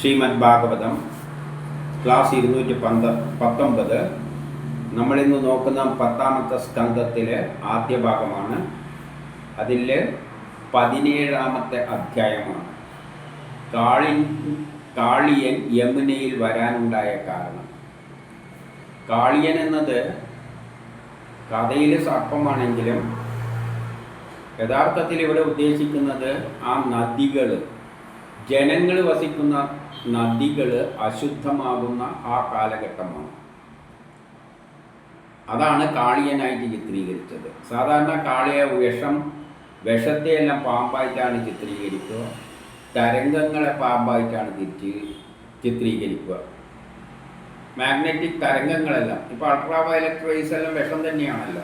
Shrimad Bhagavatam class ഇരുന്നൂറ്റി പന്ത പത്തൊമ്പത്. നമ്മളിന്ന് നോക്കുന്ന പത്താമത്തെ സ്കന്ധത്തിലെ ആദ്യ ഭാഗമാണ്. അതിൽ പതിനേഴാമത്തെ അധ്യായമാണ്. കാളി കാളിയൻ യമുനയിൽ വരാനുണ്ടായ കാരണം. കാളിയൻ എന്നത് കഥയിലെ സർപ്പമാണെങ്കിലും യഥാർത്ഥത്തിൽ ഇവിടെ ഉദ്ദേശിക്കുന്നത് ആ നദികൾ ജനങ്ങൾ വസിക്കുന്ന നദികൾ അശുദ്ധമാകുന്ന ആ കാലഘട്ടമാണ്. അതാണ് കാളിയനായിട്ട് ചിത്രീകരിച്ചത്. സാധാരണ കാളിയെ വിഷം വിഷത്തെയെല്ലാം പാമ്പായിട്ടാണ് ചിത്രീകരിക്കുക. തരംഗങ്ങളെ പാമ്പായിട്ടാണ് തിരിച്ച് ചിത്രീകരിക്കുക. മാഗ്നറ്റിക് തരംഗങ്ങളെല്ലാം. ഇപ്പോൾ അൾട്രാ വയലറ്റ് റേസ് എല്ലാം വിഷം തന്നെയാണല്ലോ.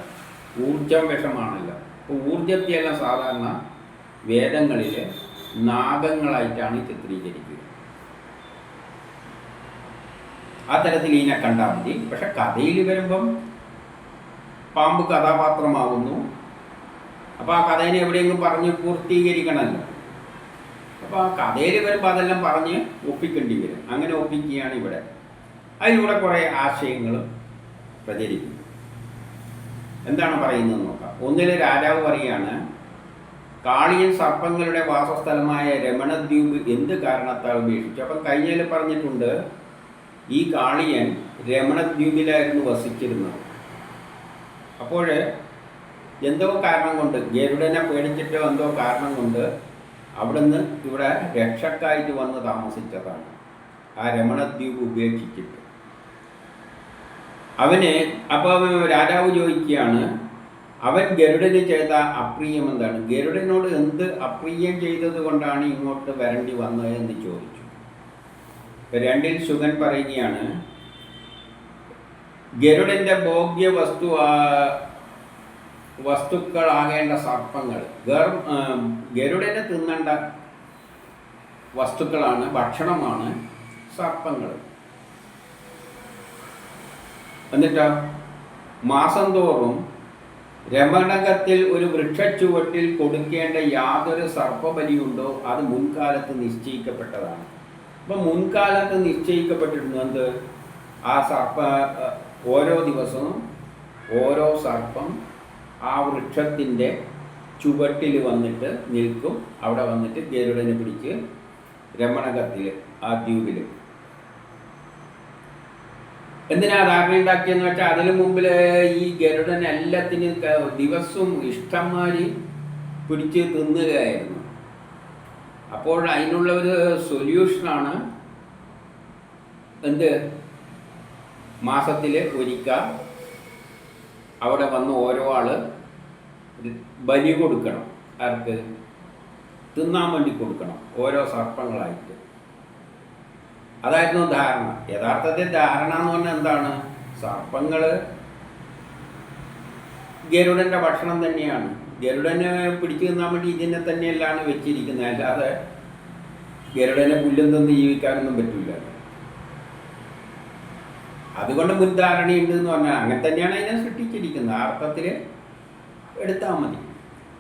ഊർജം വിഷമാണല്ലോ. അപ്പോൾ ഊർജത്തെയെല്ലാം സാധാരണ വേദങ്ങളിൽ നാഗങ്ങളായിട്ടാണ് ചിത്രീകരിക്കുക. ആ തരത്തിൽ ഇതിനെ കണ്ടാൽ മതി. പക്ഷെ കഥയിൽ വരുമ്പം പാമ്പ് കഥാപാത്രമാകുന്നു. അപ്പോൾ ആ കഥേനെ എവിടെയെങ്കിലും പറഞ്ഞ് പൂർത്തീകരിക്കണമല്ലോ. അപ്പോൾ ആ കഥയിൽ വരുമ്പോൾ അതെല്ലാം പറഞ്ഞ് ഒപ്പിക്കേണ്ടി വരും. അങ്ങനെ ഒപ്പിക്കുകയാണ് ഇവിടെ. അതിലൂടെ കുറേ ആശയങ്ങൾ പ്രചരിക്കുന്നു. എന്താണ് പറയുന്നത് നോക്കാം. ഒന്നിലെ രാജാവ് പറയാണ് കാളിയൻ സർപ്പങ്ങളുടെ വാസസ്ഥലമായ രമണദ്വീപ് എന്ത് കാരണത്താൽ ഉപേക്ഷിച്ചു? അപ്പം കഴിഞ്ഞതിൽ പറഞ്ഞിട്ടുണ്ട് ഈ കാളിയൻ രമണദ്വീപിലായിരുന്നു വസിച്ചിരുന്നത്. അപ്പോൾ എന്തോ കാരണം കൊണ്ട് ഗരുഡനെ പേടിച്ചിട്ടോ എന്തോ കാരണം കൊണ്ട് അവിടുന്ന് ഇവിടെ രക്ഷക്കായിട്ട് വന്ന് താമസിച്ചതാണ്. ആ രമണദ്വീപ് ഉപേക്ഷിച്ചിട്ട്. അവന് അപ്പോൾ രാജാവ് ചോദിക്കുകയാണ് അവൻ ഗരുഡന് ചെയ്ത അപ്രിയം എന്താണ്? ഗരുഡനോട് എന്ത് അപ്രിയം ചെയ്തത് കൊണ്ടാണ് ഇങ്ങോട്ട് വരേണ്ടി വന്നത്? എന്ന് ചോദിച്ചു. രണ്ടിൽ ശുഗൻ പറയുകയാണ് ഗരുഡന്റെ ഭോഗ്യ വസ്തു വസ്തുക്കളാകേണ്ട സർപ്പങ്ങൾ. ഗർ ഗരുഡനെ തിന്നേണ്ട വസ്തുക്കളാണ് ഭക്ഷണമാണ് സർപ്പങ്ങൾ. എന്നിട്ടോ മാസം തോറും രമണകത്തിൽ ഒരു വൃക്ഷച്ചുവട്ടിൽ കൊടുക്കേണ്ട യാതൊരു സർപ്പബലിയുണ്ടോ? അത് മുൻകാലത്ത് നിശ്ചയിക്കപ്പെട്ടതാണ്. അപ്പം മുൻകാലത്ത് നിശ്ചയിക്കപ്പെട്ടിരുന്നു എന്ത്? ആ സർപ്പ ഓരോ ദിവസവും ഓരോ സർപ്പം ആ വൃക്ഷത്തിന്റെ ചുവട്ടിൽ വന്നിട്ട് നിൽക്കും. അവിടെ വന്നിട്ട് ഗരുഡനെ പിടിച്ച് രമണകത്തിൽ ആ ദ്വീപിൽ എന്തിനാ ധാരണ വെച്ചാൽ അതിനു മുമ്പിൽ ഈ ഗരുഡൻ എല്ലാത്തിനും ദിവസവും ഇഷ്ടംമാരി പിടിച്ച് തിന്നുകയായിരുന്നു. അപ്പോൾ അതിനുള്ള ഒരു സൊല്യൂഷനാണ് എന്ത്? മാസത്തിൽ ഒരിക്ക അവിടെ വന്ന് ഓരോ ആൾ ബലി കൊടുക്കണം. ആർക്ക്? തിന്നാൻ വേണ്ടി കൊടുക്കണം. ഓരോ സർപ്പങ്ങളായിട്ട്. അതായിരുന്നു ധാരണ. യഥാർത്ഥത്തിൽ ധാരണ എന്ന് പറഞ്ഞാൽ എന്താണ്? സർപ്പങ്ങൾ ഗരുഡന്റെ ഭക്ഷണം തന്നെയാണ്. ഗരുഡനെ പിടിച്ചു തിന്നാൻ വേണ്ടി ഇതിനെ തന്നെയല്ലാണ് വെച്ചിരിക്കുന്നത്. അല്ലാതെ ഗരുഡനെ പുല്ലും തിന്ന് ജീവിക്കാനൊന്നും പറ്റില്ല അതുകൊണ്ട് മുൻധാരണയുണ്ട് എന്ന് പറഞ്ഞാൽ അങ്ങനെ തന്നെയാണ് അതിനെ സൃഷ്ടിച്ചിരിക്കുന്നത്. ആ അർത്ഥത്തിൽ എടുത്താൽ മതി.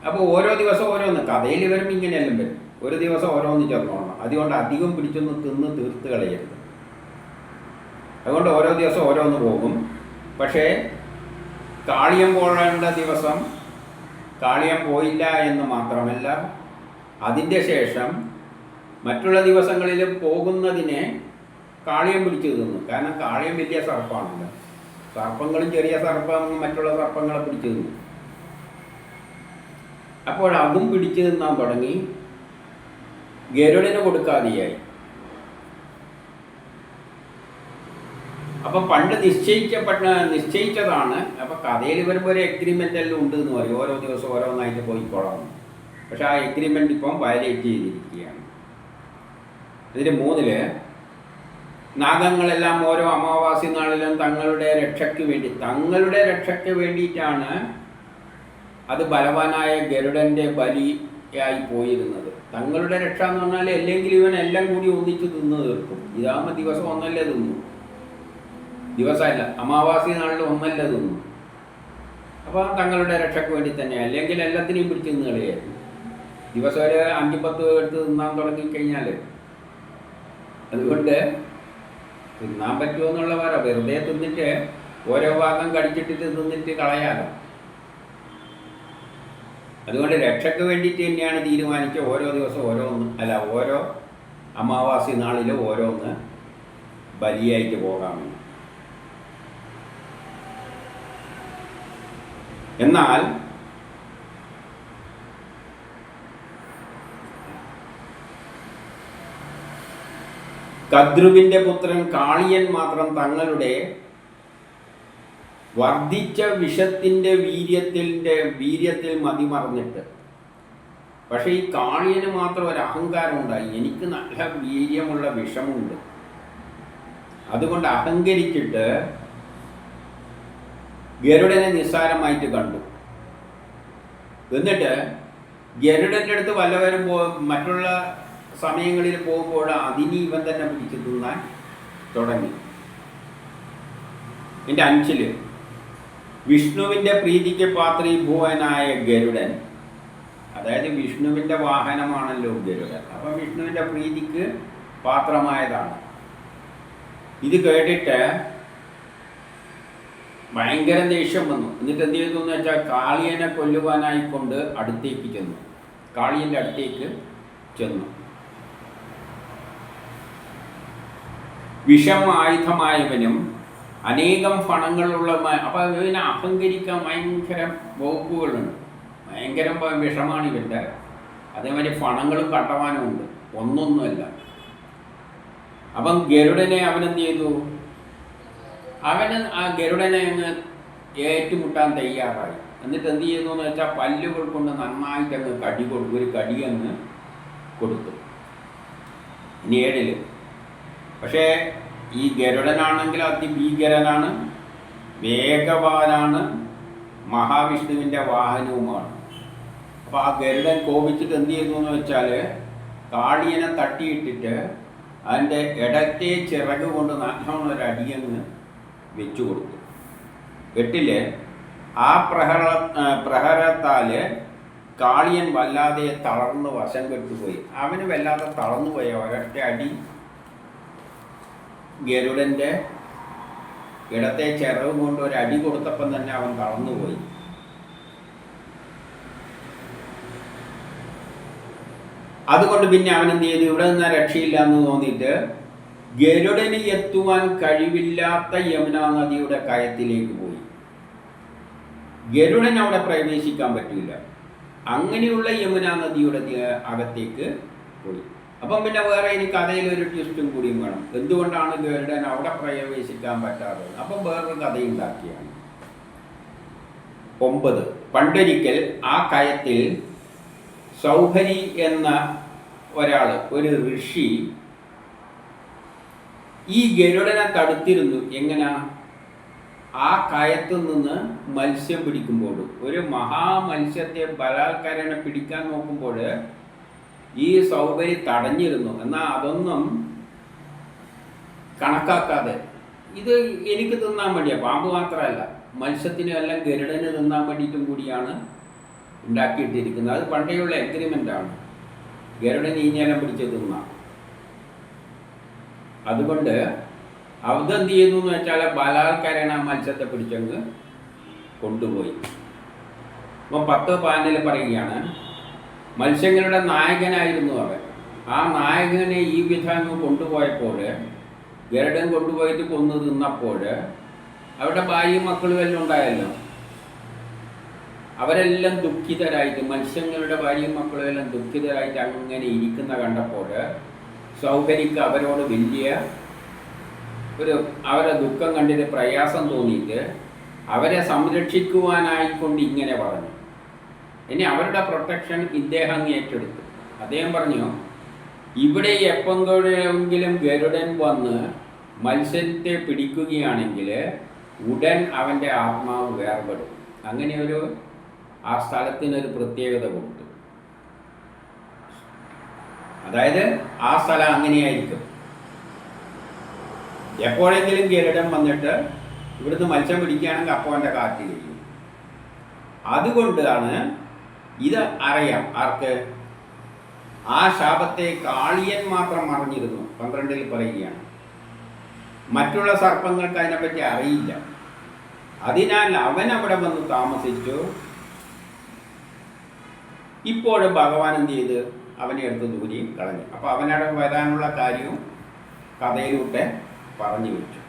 അപ്പോൾ ഓരോ ദിവസം ഓരോന്ന് കഥയിൽ വരുമ്പോൾ ഇങ്ങനെയെല്ലാം വരും. ഒരു ദിവസം ഓരോന്ന് ചേർന്നോളണം അതുകൊണ്ട് അധികം പിടിച്ചൊന്ന് തിന്ന് തീർത്ത് കളയരുത്. അതുകൊണ്ട് ഓരോ ദിവസം ഓരോന്ന് പോകും. പക്ഷേ കാളിയം പോകേണ്ട ദിവസം കാളിയം പോയില്ല എന്ന് മാത്രമല്ല അതിന്റെ ശേഷം മറ്റുള്ള ദിവസങ്ങളിൽ പോകുന്നതിനെ കാളിയം പിടിച്ചു തിന്നു കാരണം കാളിയം വലിയ സർപ്പമാണല്ലോ സർപ്പങ്ങളും ചെറിയ സർപ്പം മറ്റുള്ള സർപ്പങ്ങളെ പിടിച്ചു തിന്നു അപ്പോൾ അതും പിടിച്ചു തിന്നാൻ തുടങ്ങി. ഗരുഡിന് കൊടുക്കാതെയായി. അപ്പൊ പണ്ട് നിശ്ചയിക്കപ്പെട്ട നിശ്ചയിച്ചതാണ്. അപ്പൊ കഥയിൽ വരുമ്പോൾ ഒരു എഗ്രിമെന്റ് എല്ലാം ഉണ്ട് എന്ന് പറയും. ഓരോ ദിവസം ഓരോന്നായിട്ട് പോയിക്കോളാം പക്ഷെ ആ എഗ്രിമെന്റ് ഇപ്പം വയലേറ്റ് ചെയ്തിരിക്കുകയാണ്. ഇതിന് മൂന്നിൽ നാഗങ്ങളെല്ലാം ഓരോ അമാവാസി നാളിലും തങ്ങളുടെ രക്ഷയ്ക്ക് വേണ്ടി തങ്ങളുടെ രക്ഷയ്ക്ക് വേണ്ടിയിട്ടാണ് അത് ബലവാനായ ഗരുഡന്റെ ബലിയായി പോയിരുന്നത്. തങ്ങളുടെ രക്ഷ എന്ന് പറഞ്ഞാൽ അല്ലെങ്കിൽ ഇവൻ എല്ലാം കൂടി ഒന്നിച്ച് തിന്നു തീർക്കും. ഇതാകുമ്പോൾ ദിവസം ഒന്നല്ലേ തിന്നു. ദിവസമല്ല. അമാവാസി നാളിൽ ഒന്നല്ല തോന്നുന്നു. അപ്പോൾ തങ്ങളുടെ രക്ഷയ്ക്ക് വേണ്ടി തന്നെ. അല്ലെങ്കിൽ എല്ലാത്തിനെയും പിടിച്ച് നിന്ന് കളിയായിരുന്നു. ദിവസം ഒരു അഞ്ച് പത്ത് എടുത്ത് തിന്നാൻ തുടങ്ങിക്കഴിഞ്ഞാൽ അതുകൊണ്ട് തിന്നാൻ പറ്റുമോ എന്നുള്ള പറ വെറുതെ തിന്നിട്ട് ഓരോ ഭാഗം കടിച്ചിട്ടിട്ട് തിന്നിട്ട് കളയാലോ. അതുകൊണ്ട് രക്ഷയ്ക്ക് വേണ്ടിയിട്ട് തന്നെയാണ് തീരുമാനിച്ച് ഓരോ ദിവസം ഓരോന്ന് അല്ല ഓരോ അമാവാസി നാളിൽ ഓരോന്ന് ബലിയായിട്ട് പോകാമെന്ന് എന്നാൽ കദ്രുവിന്റെ പുത്രൻ കാളിയൻ മാത്രം തങ്ങളുടെ വർദ്ധിച്ച വിഷത്തിന്റെ വീര്യത്തിന്റെ വീര്യത്തിൽ മതിമറന്നിട്ട്. പക്ഷെ ഈ കാളിയന് മാത്രം ഒരു അഹങ്കാരം ഉണ്ടായി എനിക്ക് നല്ല വീര്യമുള്ള വിഷമുണ്ട്. അതുകൊണ്ട് അഹങ്കരിച്ചിട്ട് ഗരുഡനെ നിസ്സാരമായിട്ട് കണ്ടു. എന്നിട്ട് ഗരുഡന്റെ അടുത്ത് വല്ലവരും പോ മറ്റുള്ള സമയങ്ങളിൽ പോകുമ്പോൾ അതിനി ഇവൻ തന്നെ പിടിച്ചു തിന്നാൻ തുടങ്ങി. എന്റെ അഞ്ചിൽ വിഷ്ണുവിന്റെ പ്രീതിക്ക് പാത്രീഭൂവനായ ഗരുഡൻ അതായത് വിഷ്ണുവിന്റെ വാഹനമാണല്ലോ ഗരുഡൻ അപ്പം വിഷ്ണുവിന്റെ പ്രീതിക്ക് പാത്രമായതാണ്. ഇത് കേട്ടിട്ട് ഭയങ്കര ദേഷ്യം വന്നു. എന്നിട്ട് എന്ത് ചെയ്തു എന്ന് വെച്ചാൽ കാളിയനെ കൊല്ലുവാനായിക്കൊണ്ട് അടുത്തേക്ക് ചെന്നു. കാളിയന്റെ അടുത്തേക്ക് ചെന്നു. വിഷം ആയുധമായവനും അനേകം ഫണങ്ങളുള്ള അപ്പം ഇവന് അഹങ്കരിക്കാൻ ഭയങ്കര വകുപ്പുകളുണ്ട്. ഭയങ്കര വിഷമാണ് ഇവന്റെ അതേമാതിരി ഫണങ്ങളും കട്ടവാനും ഉണ്ട് ഒന്നൊന്നുമല്ല. അപ്പം ഗരുഡനെ അവനെന്ത് ചെയ്തു? അവന് ആ ഗരുഡനെ അങ്ങ് ഏറ്റുമുട്ടാൻ തയ്യാറായി. എന്നിട്ട് എന്ത് ചെയ്യുന്നു എന്ന് വെച്ചാൽ പല്ലുകൾ കൊണ്ട് നന്നായിട്ട് അങ്ങ് കടി കൊടുത്തു ഒരു കടി അങ്ങ് കൊടുത്തു. ഇനി ഏഴിൽ. പക്ഷേ ഈ ഗരുഡനാണെങ്കിൽ അതിഭീകരനാണ് വേഗവാനാണ് മഹാവിഷ്ണുവിന്റെ വാഹനവുമാണ്. അപ്പോൾ ആ ഗരുഡൻ കോപിച്ചിട്ട് എന്ത് ചെയ്യുന്നു എന്ന് വെച്ചാൽ കാളിയനെ തട്ടിയിട്ടിട്ട് അതിന്റെ ഇടത്തെ ചിറക് കൊണ്ട് നല്ലോണം ഒരു അടിയങ്ങ് വെച്ചു കൊടുത്തു എട്ടിൽ ആ പ്രഹര പ്രഹരത്താൽ കാളിയൻ വല്ലാതെ തളർന്ന് വശം കെട്ടുപോയി. അവന് വല്ലാതെ തളർന്നു പോയ. ഒരൊറ്റ അടി. ഗരുഡന്റെ ഇടത്തെ ചിറവ് കൊണ്ട് ഒരു അടി കൊടുത്തപ്പം തന്നെ അവൻ തളർന്നുപോയി അതുകൊണ്ട് പിന്നെ അവൻ എന്ത് ചെയ്തു? ഇവിടെ നിന്ന് രക്ഷയില്ല എന്ന് തോന്നിയിട്ട് ഗരുഡന് എത്തുവാൻ കഴിവില്ലാത്ത യമുനാ നദിയുടെ കയത്തിലേക്ക് പോയി. ഗരുഡൻ അവിടെ പ്രവേശിക്കാൻ പറ്റില്ല അങ്ങനെയുള്ള യമുനാ നദിയുടെ അകത്തേക്ക് പോയി. അപ്പം പിന്നെ വേറെ ഇനി കഥയിൽ ഒരു ട്വിസ്റ്റും കൂടിയും വേണം. എന്തുകൊണ്ടാണ് ഗരുഡൻ അവിടെ പ്രവേശിക്കാൻ പറ്റാത്തത്? അപ്പം വേറൊരു കഥയുണ്ടാക്കിയാണ് ഒമ്പത്. പണ്ടൊരിക്കൽ ആ കയത്തിൽ സൗഹരി എന്ന ഒരാൾ ഒരു ഋഷി ഈ ഗരുഡനെ തടുത്തിരുന്നു എങ്ങനാ? ആ കയത്തു നിന്ന് മത്സ്യം പിടിക്കുമ്പോൾ ഒരു മഹാമത്സ്യത്തെ ബലാത്കാരനെ പിടിക്കാൻ നോക്കുമ്പോൾ ഈ സൗകര്യം തടഞ്ഞിരുന്നു. എന്നാൽ അതൊന്നും കണക്കാക്കാതെ. ഇത് എനിക്ക് തിന്നാൻ വേണ്ടിയാ പാമ്പ് മാത്രമല്ല. മത്സ്യത്തിനും എല്ലാം ഗരുഡന് തിന്നാൻ വേണ്ടിയിട്ടും കൂടിയാണ് ഉണ്ടാക്കിയിട്ടിരിക്കുന്നത്. അത് പണ്ടേയുള്ള എഗ്രിമെന്റ് ആണ്. ഗരുഡൻ ഈഞ്ഞേലം പിടിച്ച് തിന്നാം. അതുകൊണ്ട് അതെന്ത് ചെയ്യുന്നു എന്ന് വെച്ചാൽ ബലാത്കാരേണ മത്സ്യത്തെ പിടിച്ചങ്ങ് കൊണ്ടുപോയി. അപ്പം പത്ത് പാനൽ പറയുകയാണ് മത്സ്യങ്ങളുടെ നായകനായിരുന്നു അവൻ. ആ നായകനെ ഈ വിധം കൊണ്ടുപോയപ്പോൾ ഗരുഡൻ കൊണ്ടുപോയിട്ട് കൊന്നു തിന്നപ്പോൾ അവരുടെ ഭാര്യയും മക്കളും എല്ലാം ഉണ്ടായല്ലോ. അവരെല്ലാം ദുഃഖിതരായിട്ട് മത്സ്യങ്ങളുടെ ഭാര്യയും മക്കളും എല്ലാം ദുഃഖിതരായിട്ട് അങ്ങനെ ഇരിക്കുന്ന കണ്ടപ്പോൾ സൗകര്യക്ക് അവരോട് വലിയ ഒരു അവരെ ദുഃഖം കണ്ടിട്ട് പ്രയാസം തോന്നിയിട്ട് അവരെ സംരക്ഷിക്കുവാനായിക്കൊണ്ട് ഇങ്ങനെ പറഞ്ഞു. ഇനി അവരുടെ പ്രൊട്ടക്ഷൻ ഇദ്ദേഹം ഏറ്റെടുത്തു. അദ്ദേഹം പറഞ്ഞു ഇവിടെ എപ്പോഴെങ്കിലും ഗരുഡൻ വന്ന് മത്സ്യത്തെ പിടിക്കുകയാണെങ്കിൽ ഉടൻ അവന്റെ ആത്മാവ് വേർപെടും. അങ്ങനെ ഒരു ആ സ്ഥലത്തിനൊരു പ്രത്യേകത കൊടുത്തു. അതായത് ആ സ്ഥലം അങ്ങനെയായിരിക്കും. എപ്പോഴെങ്കിലും ഗരുഡൻ വന്നിട്ട് ഇവിടുന്ന് മത്സ്യം പിടിക്കുകയാണെങ്കിൽ അപ്പോൾ എന്റെ കാറ്റ് കഴിയും. അതുകൊണ്ടാണ് ഇത് അറിയാം ആർക്ക്. ആ ശാപത്തെ കാളിയൻ മാത്രം അറിഞ്ഞിരുന്നു പന്ത്രണ്ടിൽ പറയുകയാണ്. മറ്റുള്ള സർപ്പങ്ങൾക്ക് അതിനെപ്പറ്റി അറിയില്ല. അതിനാൽ അവൻ അവിടെ വന്ന് താമസിച്ചു. ഇപ്പോഴും ഭഗവാൻ എന്ത് ചെയ്ത്? അവനെ എടുത്ത് ദൂരി കളഞ്ഞു. അപ്പോൾ അവനവിടെ വരാനുള്ള കാര്യവും കഥയിലൂടെ പറഞ്ഞു വെച്ചു.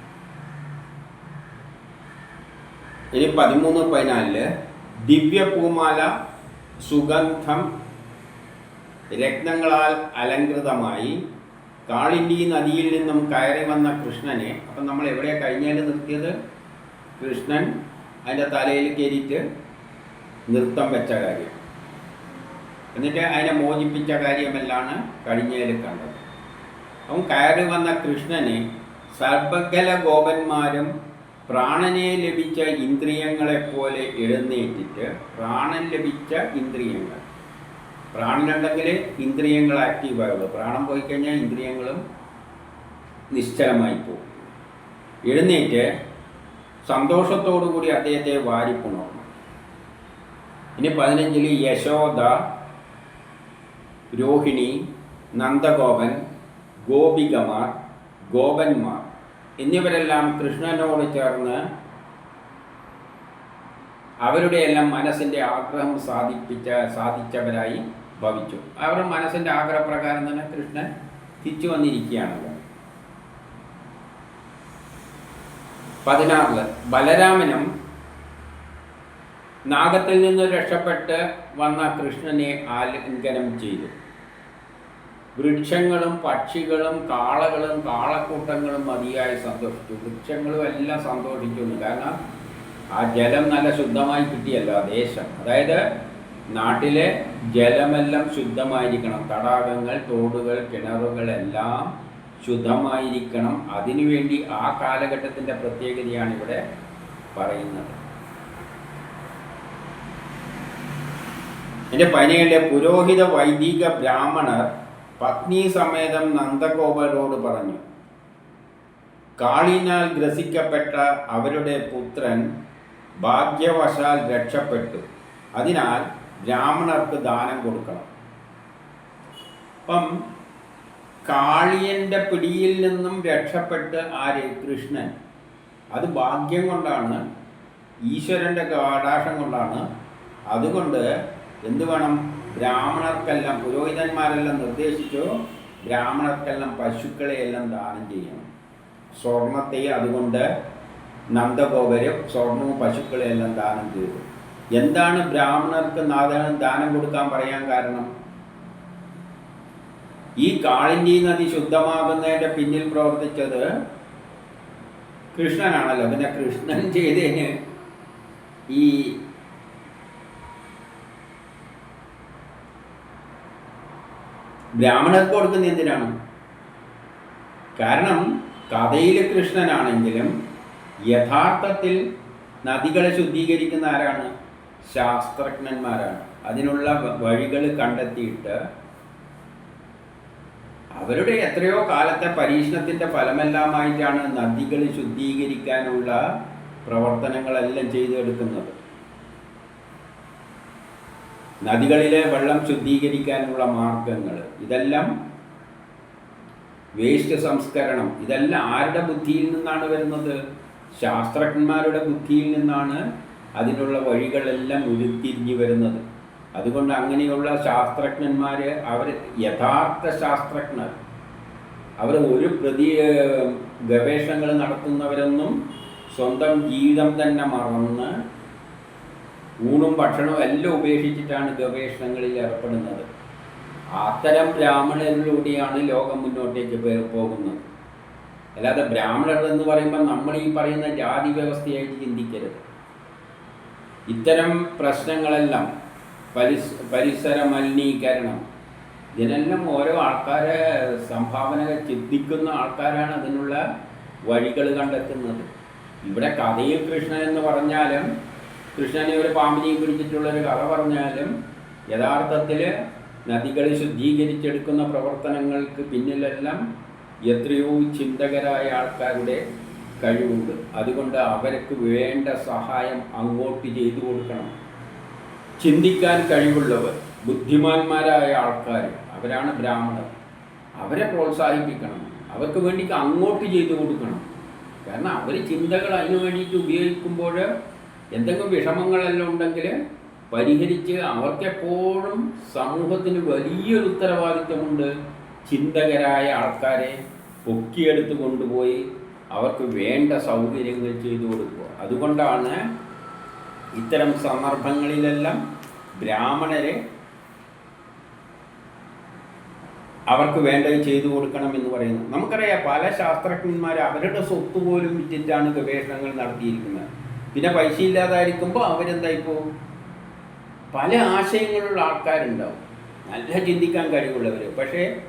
ഇനി പതിമൂന്ന് പതിനാലിൽ ദിവ്യപൂമാല സുഗന്ധം രത്നങ്ങളാൽ അലങ്കൃതമായി കാളിന്റെ നദിയിൽ നിന്നും കയറി വന്ന കൃഷ്ണനെ അപ്പം നമ്മൾ എവിടെ കഴിഞ്ഞാൽ നിർത്തിയത്? കൃഷ്ണൻ അതിന്റെ തലയിൽ കയറിയിട്ട് നൃത്തം വെച്ച കാര്യം. എന്നിട്ട് അതിനെ മോചിപ്പിച്ച കാര്യമെല്ലാണ് കഴിഞ്ഞതിൽ കണ്ടത്. അവൻ കയറി വന്ന കൃഷ്ണന് സർവകല ഗോപന്മാരും പ്രാണനെ ലഭിച്ച ഇന്ദ്രിയങ്ങളെപ്പോലെ എഴുന്നേറ്റിട്ട് പ്രാണൻ ലഭിച്ച ഇന്ദ്രിയങ്ങൾ. പ്രാണനുണ്ടെങ്കിൽ ഇന്ദ്രിയങ്ങൾ ആക്റ്റീവായുള്ളൂ. പ്രാണം പോയി കഴിഞ്ഞാൽ ഇന്ദ്രിയങ്ങളും നിശ്ചലമായി പോകും എഴുന്നേറ്റ് സന്തോഷത്തോടു കൂടി അദ്ദേഹത്തെ വാരിപ്പുണർന്നു. ഇനി പതിനഞ്ചിൽ യശോദ രോഹിണി നന്ദഗോപൻ ഗോപികമാർ ഗോപന്മാർ എന്നിവരെല്ലാം കൃഷ്ണനോട് ചേർന്ന് അവരുടെയെല്ലാം മനസ്സിന്റെ ആഗ്രഹം സാധിപ്പിച്ച സാധിച്ചവരായി ഭവിച്ചു. അവർ മനസ്സിന്റെ ആഗ്രഹപ്രകാരം തന്നെ കൃഷ്ണൻ തിരിച്ചു വന്നിരിക്കുകയാണല്ലോ പതിനാറിൽ ബലരാമനും നാഗത്തിൽ നിന്ന് രക്ഷപ്പെട്ട് വന്ന കൃഷ്ണനെ ആലിംഗനം ചെയ്തു. വൃക്ഷങ്ങളും പക്ഷികളും കാളകളും കാളക്കൂട്ടങ്ങളും മതിയായി സന്തോഷിച്ചു. വൃക്ഷങ്ങളും എല്ലാം സന്തോഷിച്ചു കാരണം ആ ജലം നല്ല ശുദ്ധമായി കിട്ടിയല്ലോ ആ ദേശം. അതായത് നാട്ടിലെ ജലമെല്ലാം ശുദ്ധമായിരിക്കണം. തടാകങ്ങൾ തോടുകൾ കിണറുകൾ എല്ലാം ശുദ്ധമായിരിക്കണം. അതിനുവേണ്ടി ആ കാലഘട്ടത്തിന്റെ പ്രത്യേകതയാണ് ഇവിടെ പറയുന്നത്. എന്റെ പനിയുടെ പുരോഹിത വൈദിക ബ്രാഹ്മണർ പത്നി സമേതം നന്ദഗോപരോട് പറഞ്ഞു കാളിനാൽ ഗ്രസിക്കപ്പെട്ട അവരുടെ പുത്രൻ ഭാഗ്യവശാൽ രക്ഷപ്പെട്ടു. അതിനാൽ ബ്രാഹ്മണർക്ക് ദാനം കൊടുക്കണം. അപ്പം കാളിയന്റെ പിടിയിൽ നിന്നും രക്ഷപ്പെട്ട് ആര്? കൃഷ്ണൻ. അത് ഭാഗ്യം കൊണ്ടാണ് ഈശ്വരന്റെ കടാക്ഷം കൊണ്ടാണ്. അതുകൊണ്ട് എന്ത് വേണം? ബ്രാഹ്മണർക്കെല്ലാം പുരോഹിതന്മാരെല്ലാം നിർദ്ദേശിച്ചു ബ്രാഹ്മണർക്കെല്ലാം പശുക്കളെയെല്ലാം ദാനം ചെയ്യണം. സ്വർണത്തെ അതുകൊണ്ട് നന്ദഗോപരും സ്വർണവും പശുക്കളെയെല്ലാം ദാനം ചെയ്തു. എന്താണ് ബ്രാഹ്മണർക്ക് നാദാനം ദാനം കൊടുക്കാൻ പറയാൻ കാരണം? ഈ കാളിന്റെ നദി ശുദ്ധമാകുന്നതിന്റെ പിന്നിൽ പ്രവർത്തിച്ചത് കൃഷ്ണനാണല്ലോ. പിന്നെ കൃഷ്ണൻ ചെയ്തതിന് ഈ ബ്രാഹ്മണർക്ക് കൊടുക്കുന്ന എന്തിനാണ് കാരണം കഥയിൽ കൃഷ്ണനാണെങ്കിലും യഥാർത്ഥത്തിൽ നദികളെ ശുദ്ധീകരിക്കുന്ന ആരാണ്? ശാസ്ത്രജ്ഞന്മാരാണ്. അതിനുള്ള വഴികൾ കണ്ടെത്തിയിട്ട് അവരുടെ എത്രയോ കാലത്തെ പരീക്ഷണത്തിന്റെ ഫലമെല്ലാമായിട്ടാണ് നദികൾ ശുദ്ധീകരിക്കാനുള്ള പ്രവർത്തനങ്ങളെല്ലാം ചെയ്തെടുക്കുന്നത്. നദികളിലെ വെള്ളം ശുദ്ധീകരിക്കാനുള്ള മാർഗങ്ങൾ. ഇതെല്ലാം വേസ്റ്റ് സംസ്കരണം. ഇതെല്ലാം ആരുടെ ബുദ്ധിയിൽ നിന്നാണ് വരുന്നത്? ശാസ്ത്രജ്ഞന്മാരുടെ ബുദ്ധിയിൽ നിന്നാണ് അതിനുള്ള വഴികളെല്ലാം ഉരുത്തിരിഞ്ഞു വരുന്നത്. അതുകൊണ്ട് അങ്ങനെയുള്ള ശാസ്ത്രജ്ഞന്മാർ അവർ യഥാർത്ഥ ശാസ്ത്രജ്ഞർ. അവർ ഒരു പ്രതി ഗവേഷണങ്ങൾ നടത്തുന്നവരൊന്നും സ്വന്തം ജീവിതം തന്നെ മറന്ന് ഊണും ഭക്ഷണവും എല്ലാം ഉപേക്ഷിച്ചിട്ടാണ് ഗവേഷണങ്ങളിൽ ഏർപ്പെടുന്നത്. അത്തരം ബ്രാഹ്മണരിലൂടെയാണ് ലോകം മുന്നോട്ടേക്ക് പോകുന്നത്. അല്ലാതെ ബ്രാഹ്മണർ എന്ന് പറയുമ്പോൾ നമ്മൾ ഈ പറയുന്ന ജാതി വ്യവസ്ഥയായിട്ട് ചിന്തിക്കരുത്. ഇത്തരം പ്രശ്നങ്ങളെല്ലാം പരിസ് പരിസര മലിനീകരണം ഇതിനെല്ലാം ഓരോ ആൾക്കാരെ സംഭാവനകൾ ചിന്തിക്കുന്ന ആൾക്കാരാണ് അതിനുള്ള വഴികൾ കണ്ടെത്തുന്നത്. ഇവിടെ കഥയിൽ കൃഷ്ണൻ എന്ന് പറഞ്ഞാലും കൃഷ്ണനെ ഒരു പാമ്പിനെ പിടിച്ചിട്ടുള്ളൊരു കഥ പറഞ്ഞാലും യഥാർത്ഥത്തിൽ നദികൾ ശുദ്ധീകരിച്ചെടുക്കുന്ന പ്രവർത്തനങ്ങൾക്ക് പിന്നിലെല്ലാം എത്രയോ ചിന്തകരായ ആൾക്കാരുടെ കഴിവുണ്ട്. അതുകൊണ്ട് അവർക്ക് വേണ്ട സഹായം അങ്ങോട്ട് ചെയ്തു കൊടുക്കണം. ചിന്തിക്കാൻ കഴിവുള്ളവർ ബുദ്ധിമാന്മാരായ ആൾക്കാർ അവരാണ് ബ്രാഹ്മണർ. അവരെ പ്രോത്സാഹിപ്പിക്കണം. അവർക്ക് വേണ്ടി അങ്ങോട്ട് ചെയ്തു കൊടുക്കണം. കാരണം അവർ ചിന്തകൾ അതിനു വേണ്ടിയിട്ട് ഉപയോഗിക്കുമ്പോൾ എന്തെങ്കിലും വിഷമങ്ങളെല്ലാം ഉണ്ടെങ്കിൽ പരിഹരിച്ച് അവർക്കെപ്പോഴും സമൂഹത്തിന് വലിയൊരു ഉത്തരവാദിത്വമുണ്ട്. ചിന്തകരായ ആൾക്കാരെ പൊക്കിയെടുത്ത് കൊണ്ടുപോയി അവർക്ക് വേണ്ട സൗകര്യങ്ങൾ ചെയ്തു കൊടുക്കുക. അതുകൊണ്ടാണ് ഇത്തരം സന്ദർഭങ്ങളിലെല്ലാം ബ്രാഹ്മണരെ അവർക്ക് വേണ്ടത് ചെയ്തു കൊടുക്കണം എന്ന് പറയുന്നു. നമുക്കറിയാം പല ശാസ്ത്രജ്ഞന്മാർ അവരുടെ സ്വത്ത് പോലും വിറ്റിട്ടാണ് ഗവേഷണങ്ങൾ നടത്തിയിരിക്കുന്നത്. പിന്നെ പൈസ ഇല്ലാതായിരിക്കുമ്പോൾ അവരെന്തായി പോകും പല ആശയങ്ങളുള്ള ആൾക്കാരുണ്ടാവും. നല്ല ചിന്തിക്കാൻ കഴിവുള്ളവർ പക്ഷേ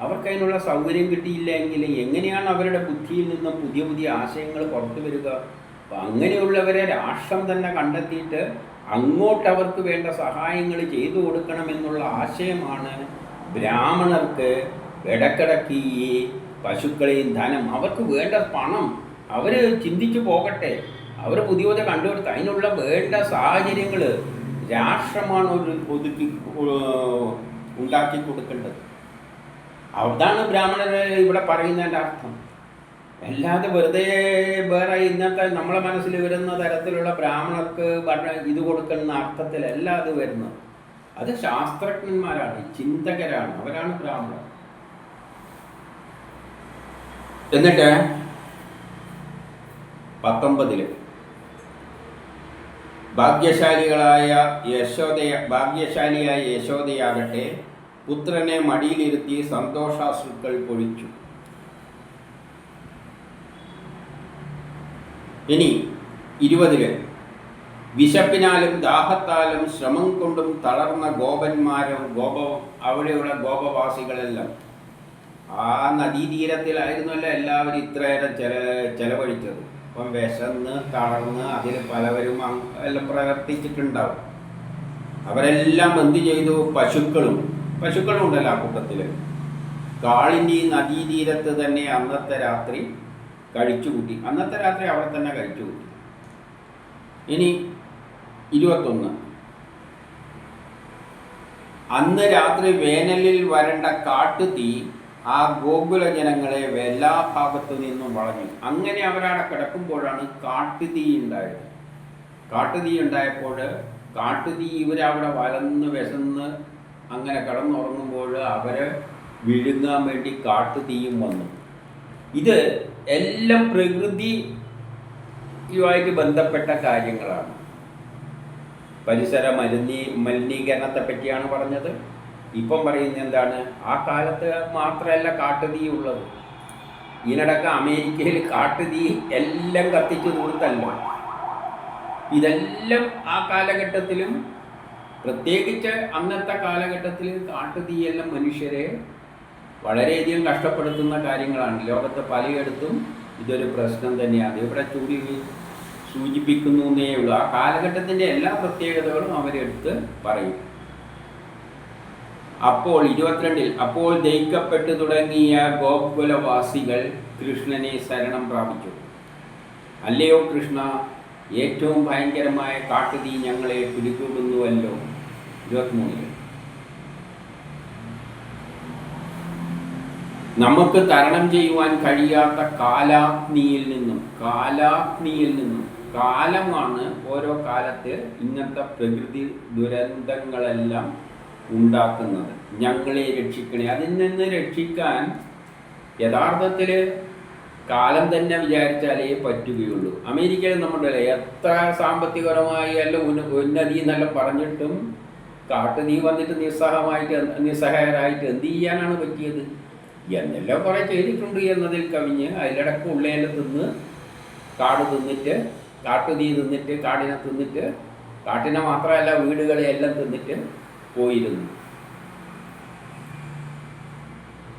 അവർക്ക് അതിനുള്ള സൗകര്യം കിട്ടിയില്ല എങ്കിൽ എങ്ങനെയാണ് അവരുടെ ബുദ്ധിയിൽ നിന്നും പുതിയ പുതിയ ആശയങ്ങൾ പുറത്തു വരിക? അപ്പം അങ്ങനെയുള്ളവരെ രാഷ്ട്രം തന്നെ കണ്ടെത്തിയിട്ട് അങ്ങോട്ട് അവർക്ക് വേണ്ട സഹായങ്ങൾ ചെയ്തു കൊടുക്കണമെന്നുള്ള ആശയമാണ് ബ്രാഹ്മണർക്ക് ഇടക്കിടക്ക് ഈ പശുക്കളെയും ധനം. അവർക്ക് വേണ്ട പണം. അവർ ചിന്തിച്ചു പോകട്ടെ. അവർ പുതിയ പുതിയ കണ്ടുപിടുത്ത. അതിനുള്ള വേണ്ട സാഹചര്യങ്ങൾ രാഷ്ട്രമാണ് ഒരു ഒതുക്കി ഉണ്ടാക്കി കൊടുക്കേണ്ടത്. അതാണ് ബ്രാഹ്മണർ ഇവിടെ പറയുന്നതിന്റെ അർത്ഥം. അല്ലാതെ വെറുതെ വേറെ ഇന്നത്തെ നമ്മളെ മനസ്സിൽ വരുന്ന തരത്തിലുള്ള ബ്രാഹ്മണർക്ക് ഇത് കൊടുക്കുന്ന അർത്ഥത്തിലല്ല അത് വരുന്നത്. അത് ശാസ്ത്രജ്ഞന്മാരാണ് ചിന്തകരാണ് അവരാണ് ബ്രാഹ്മണർ. എന്നിട്ട് പത്തൊമ്പതിൽ ഭാഗ്യശാലികളായ യശോദയ ഭാഗ്യശാലിയായ യശോദയാകട്ടെ പുത്രനെ മടിയിലിരുത്തി സന്തോഷാശ്രുക്കൾ പൊഴിച്ചു. ഇനി ഇരുപതിൽ വിശപ്പിനാലും ദാഹത്താലും ശ്രമം കൊണ്ടും തളർന്ന ഗോപന്മാരും ഗോപ അവിടെയുള്ള ഗോപവാസികളെല്ലാം. ആ നദീതീരത്തിലായിരുന്നല്ലോ എല്ലാവരും ഇത്രയേറെ ചെല ചെലവഴിച്ചത്. അപ്പം വിശന്ന് തളർന്ന് അതിൽ പലവരും എല്ലാം പ്രവർത്തിച്ചിട്ടുണ്ടാവും. അവരെല്ലാം എന്ത് ചെയ്തു? പശുക്കളും പശുക്കളും ഉണ്ടല്ലോ ആ കൂട്ടത്തിൽ. കാളിന്റെ നദീതീരത്ത് തന്നെ അന്നത്തെ രാത്രി കഴിച്ചുകൂട്ടി അന്നത്തെ രാത്രി അവിടെ തന്നെ കഴിച്ചുകൂട്ടി ഇനി ഇരുപത്തൊന്ന്. അന്ന് രാത്രി വേനലിൽ വരേണ്ട കാട്ടുതീ ആ ഗോകുല ജനങ്ങളെ എല്ലാ ഭാഗത്തു നിന്നും വളഞ്ഞു. അങ്ങനെ അവരവിടെ കിടക്കുമ്പോഴാണ് കാട്ടുതീ ഉണ്ടായത്. കാട്ടുതീ ഉണ്ടായപ്പോൾ കാട്ടുതീ ഇവരവിടെ വലന്ന് വിശന്ന് അങ്ങനെ കിടന്നുറങ്ങുമ്പോൾ അവരെ വിഴുങ്ങാൻ വേണ്ടി കാട്ടുതീയും വന്നു. ഇത് എല്ലാം പ്രകൃതിയുമായിട്ട് ബന്ധപ്പെട്ട കാര്യങ്ങളാണ്. പരിസര മലിനീ മലിനീകരണത്തെ പറ്റിയാണ് പറഞ്ഞത്. ഇപ്പം പറയുന്നത് എന്താണ്? ആ കാലത്ത് മാത്രമല്ല കാട്ടുതീ ഉള്ളത് ഇതിനിടക്ക് അമേരിക്കയിൽ കാട്ടുതീ എല്ലാം കത്തിച്ചു കൊടുത്തല്ലോ ഇതെല്ലാം ആ കാലഘട്ടത്തിലും പ്രത്യേകിച്ച് അന്നത്തെ കാലഘട്ടത്തിൽ കാട്ടുതീയെല്ലാം മനുഷ്യരെ വളരെയധികം കഷ്ടപ്പെടുത്തുന്ന കാര്യങ്ങളാണ്. ലോകത്തെ പലയിടത്തും ഇതൊരു പ്രശ്നം തന്നെയാണ്. ഇവിടെ ചൂടി സൂചിപ്പിക്കുന്നു എന്നേ ഉള്ളൂ. ആ കാലഘട്ടത്തിന്റെ എല്ലാ പ്രത്യേകതകളും അവരെടുത്ത് പറയും. അപ്പോൾ ഇരുപത്തിരണ്ടിൽ അപ്പോൾ ജയിക്കപ്പെട്ടു തുടങ്ങിയ ഗോകുലവാസികൾ കൃഷ്ണനെ ശരണം പ്രാപിച്ചു. അല്ലയോ കൃഷ്ണ ഏറ്റവും ഭയങ്കരമായ കാട്ടുതീ ഞങ്ങളെ പിടികൂടുന്നുവല്ലോ. ഇരുപത്തിമൂന്നിൽ. നമുക്ക് തരണം ചെയ്യുവാൻ കഴിയാത്ത കാലാഗ്നിയിൽ നിന്നും കാലാഗ്നിയിൽ നിന്നും കാലമാണ് ഓരോ കാലത്ത് ഇങ്ങനത്തെ പ്രകൃതി ദുരന്തങ്ങളെല്ലാം ഉണ്ടാക്കുന്നത്. ഞങ്ങളെ രക്ഷിക്കണേ. അതിൽ നിന്ന് രക്ഷിക്കാൻ യഥാർത്ഥത്തിൽ കാലം തന്നെ വിചാരിച്ചാലേ പറ്റുകയുള്ളൂ. അമേരിക്കയിൽ നമ്മുടെ എത്ര സാമ്പത്തികപരമായി അല്ല ഉന്ന- ഉന്നതി എന്നെല്ലാം പറഞ്ഞിട്ടും കാട്ട് നീ വന്നിട്ട് നിസ്സഹമായിട്ട് നിസ്സഹായരായിട്ട് എന്ത് ചെയ്യാനാണ് പറ്റിയത്? എന്നെല്ലാം കുറെ ചെയ്തിട്ടുണ്ട് എന്നതിൽ കവിഞ്ഞ് അതിലടക്കം ഉള്ളേനെ തിന്ന് കാട് തിന്നിട്ട് കാട്ടു നീ തിന്നിട്ട് കാടിനെ തിന്നിട്ട് കാട്ടിനെ മാത്രമല്ല വീടുകളെ എല്ലാം തിന്നിട്ട് പോയിരുന്നു.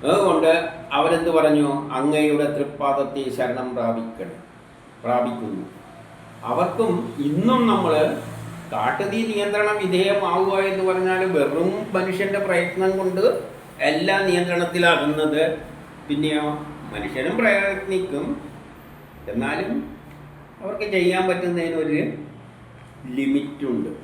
അതുകൊണ്ട് അവരെന്ത് പറഞ്ഞു? അങ്ങയുടെ തൃപ്പാദത്തെ ശരണം പ്രാപിക്കണം പ്രാപിക്കുന്നു. അവർക്കും ഇന്നും നമ്മൾ കാട്ടുതീ നിയന്ത്രണ വിധേയമാവുക എന്ന് പറഞ്ഞാൽ വെറും മനുഷ്യന്റെ പ്രയത്നം കൊണ്ട് എല്ലാ നിയന്ത്രണത്തിലാകുന്നത് പിന്നെയോ മനുഷ്യനും പ്രയത്നിക്കും. എന്നാലും അവർക്ക് ചെയ്യാൻ പറ്റുന്നതിനൊരു ലിമിറ്റുണ്ട്.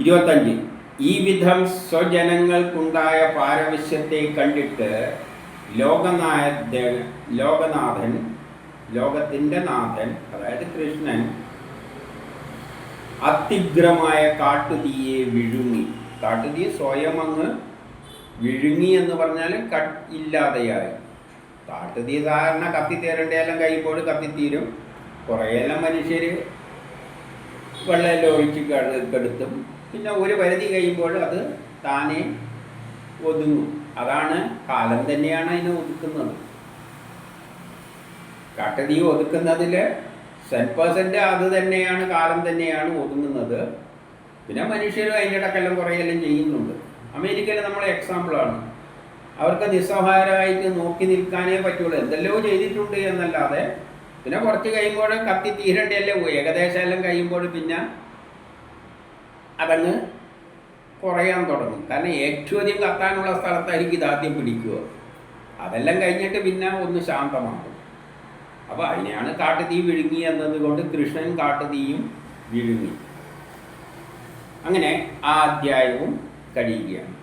ഇരുപത്തഞ്ച്. ഈ വിധം സ്വജനങ്ങൾക്കുണ്ടായ പാരവശ്യത്തെ കണ്ടിട്ട് ലോകനായ ലോകനാഥൻ ലോകത്തിന്റെ നാഥൻ അതായത് കൃഷ്ണൻ അതിഗ്രമായ കാട്ടുതീയെ വിഴുങ്ങി. കാട്ടുതീ സ്വയം അങ്ങ് വിഴുങ്ങി എന്ന് പറഞ്ഞാൽ കട്ട് ഇല്ലാതെയായി. കാട്ടുതീ സാധാരണ കത്തിത്തീരേണ്ടതെല്ലാം കഴിയുമ്പോൾ കത്തിത്തീരും. കുറേയെല്ലാം മനുഷ്യർ വെള്ളമെല്ലാം ഒഴിച്ച് കെട- കെടുത്തും. പിന്നെ ഒരു പരിധി കഴിയുമ്പോൾ അത് താനെ ഒതുങ്ങും. അതാണ് കാലം തന്നെയാണ് അതിനെ ഒതുക്കുന്നത്. കാട്ടുതീ ഒതുക്കുന്നതിൽ സെൻ പേഴ്സന്റ് അത് തന്നെയാണ് കാലം തന്നെയാണ് ഒതുങ്ങുന്നത്. പിന്നെ മനുഷ്യരും അതിന്റെ ഇടക്കെല്ലാം കുറേയെല്ലാം ചെയ്യുന്നുണ്ട്. അമേരിക്കയിൽ നമ്മളെ എക്സാമ്പിളാണ് അവർക്ക് നിസ്സഹായരായിട്ട് നോക്കി നിൽക്കാനേ പറ്റുള്ളൂ. എന്തെല്ലോ ചെയ്തിട്ടുണ്ട് എന്നല്ലാതെ പിന്നെ കുറച്ച് കഴിയുമ്പോൾ കത്തി തീരണ്ടല്ലേ? ഏകദേശം എല്ലാം കഴിയുമ്പോൾ പിന്നെ അതങ്ങ് കുറയാൻ തുടങ്ങും. കാരണം ഏറ്റവും അധികം കത്താനുള്ള സ്ഥലത്തായിരിക്കും ഇതാദ്യം പിടിക്കുക. അതെല്ലാം കഴിഞ്ഞിട്ട് പിന്നെ ഒന്ന് ശാന്തമാകും അപ്പോൾ അതിനെയാണ് കാട്ടുതീ വിഴുങ്ങി എന്നതുകൊണ്ട് കൃഷ്ണൻ കാട്ടുതീയും വിഴുങ്ങി. അങ്ങനെ ആ അധ്യായവും കഴിയുകയാണ്.